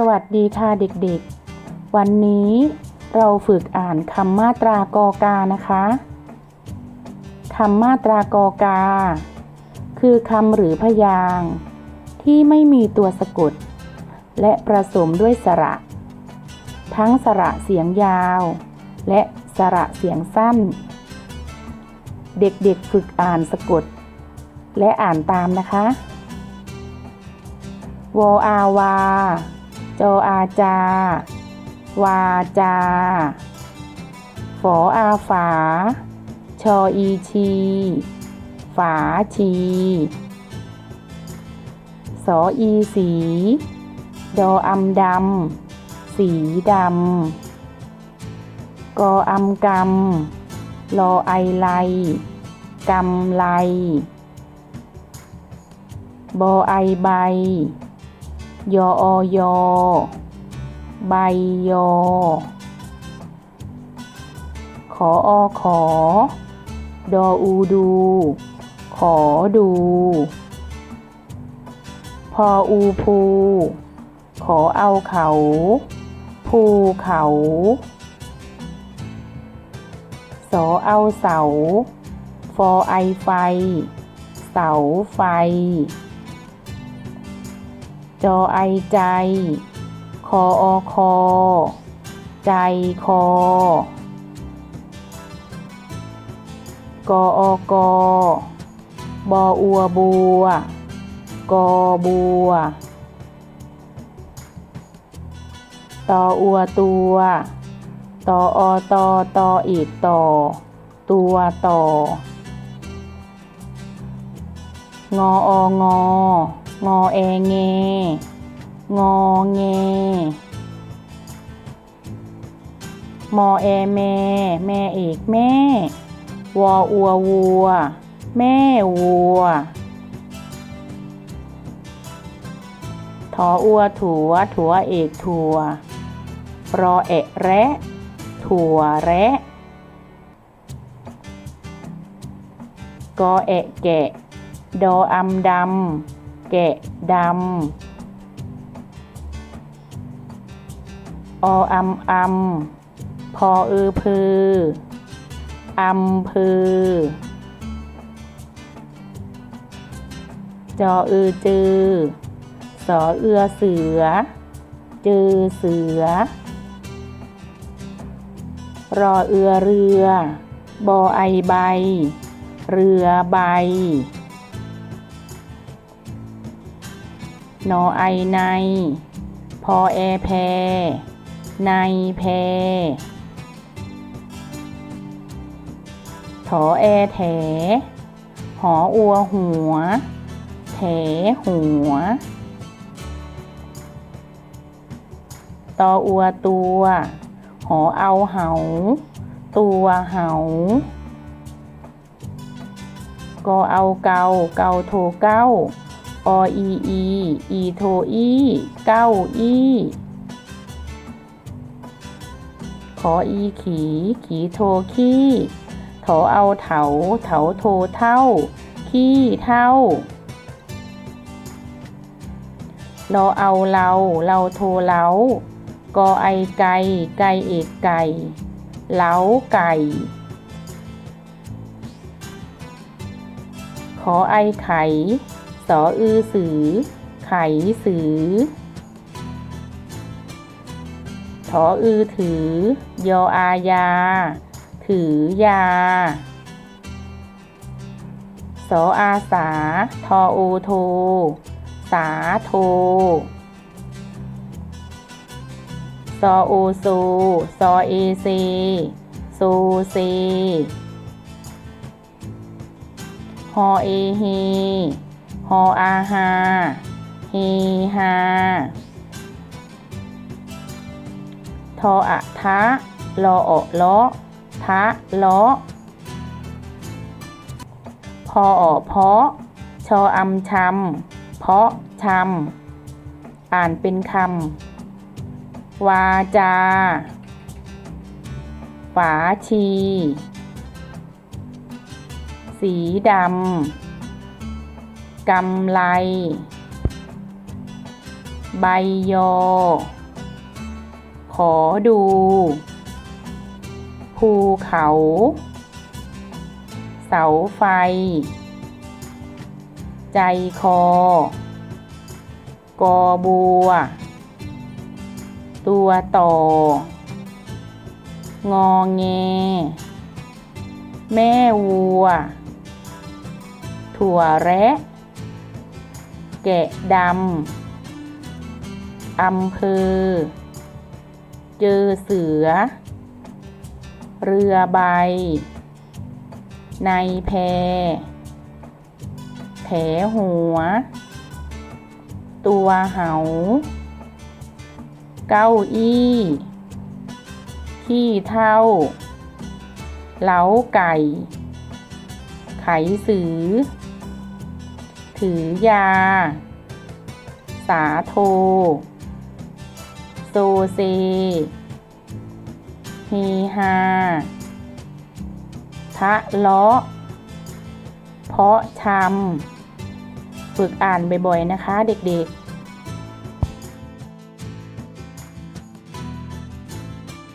สวัสดีค่ะเด็กๆ วันนี้เราฝึกอ่านคำมาตรากอกานะคะคำมาตรากอกา คือคำหรือพยางค์ที่ไม่มีตัวสะกด และประสมด้วยสระ ทั้งสระเสียงยาว และสระเสียงสั้น เด็กๆฝึกอ่านสะกด และอ่านตามนะคะวออาวา จออาจา วาจา ฝออาฝา ชออีชี ฝาชีสออีสี ดออำดำ สีดำ กออำกำ ลอไอไลกำไลบอไอใบ ยออยใบยอ ขออขอ ดออูดู ขอดู พออูภู ขอเอาเขา ภูเขา สอเอาเสา ฟอไอไฟ เสาไฟ จอไอใจ คออคอ ใจคอ กออกอบออัวบัว กอบัว ตออัวตัว ตออตอตออีกต่อ ตัวต่องอองอ งอแอแงงอแงมอแอแม่ แม่เอกแม่ วออัววัว แม่วัว ทออัวถัว ถัวเอกถัว รอแอะแระ ถั่วแระกอแอะแกะ ดออำดำ แกะดำ ออำอำพอเออพืออำพือ จอเออจือ สอเอือเสือ จือเสือ รอเอือเรือ บอไอใบ เรือใบ นอไอใน พอแอแพในแพถอแอแถ หออัวหัว แถหัว ตออัวตัว หอเอาเหา ตัวเหาก็เอาเกา เกาโทเก้า ออีอีอีโทอีเก้าอีขออีขี ขีโทขี้โถเอาเถา เถาโทเท่า ขี้เท่ารอเอาเรา เราโทเล้ากอไอไก่ ไก่เอกไก่ เล้าไก่ ขอไอไข่ สออือสือ ไขสือถออือถือ ยออายา ถือยา สออาสา ทอโอโท สาโท ซอโอโซ ซอเอเซ โซเซ ฮอเอเฮ ฮออาฮาเฮฮาทออะทะลออเลาะทะเลาะพออเพาะ ชออำชำเพาะชำอ่านเป็นคำ วาจา ฝาชี สีดำ กำไล ใบยอ ขอดู ภูเขา เสาไฟ ใจคอ กอบัว ตัวต่อ งอแง แม่วัวถั่วแระ แกะดำอำเภอ เจอเสือ เรือใบ ในแพ แผลหัว ตัวเหา เก้าอี้ขี้เท่า เล้าไก่ ไขสือ ถือยา สาโทโซเซเฮฮาทะเลาะ เพาะชำ ฝึกอ่านบ่อยๆนะคะเด็กๆ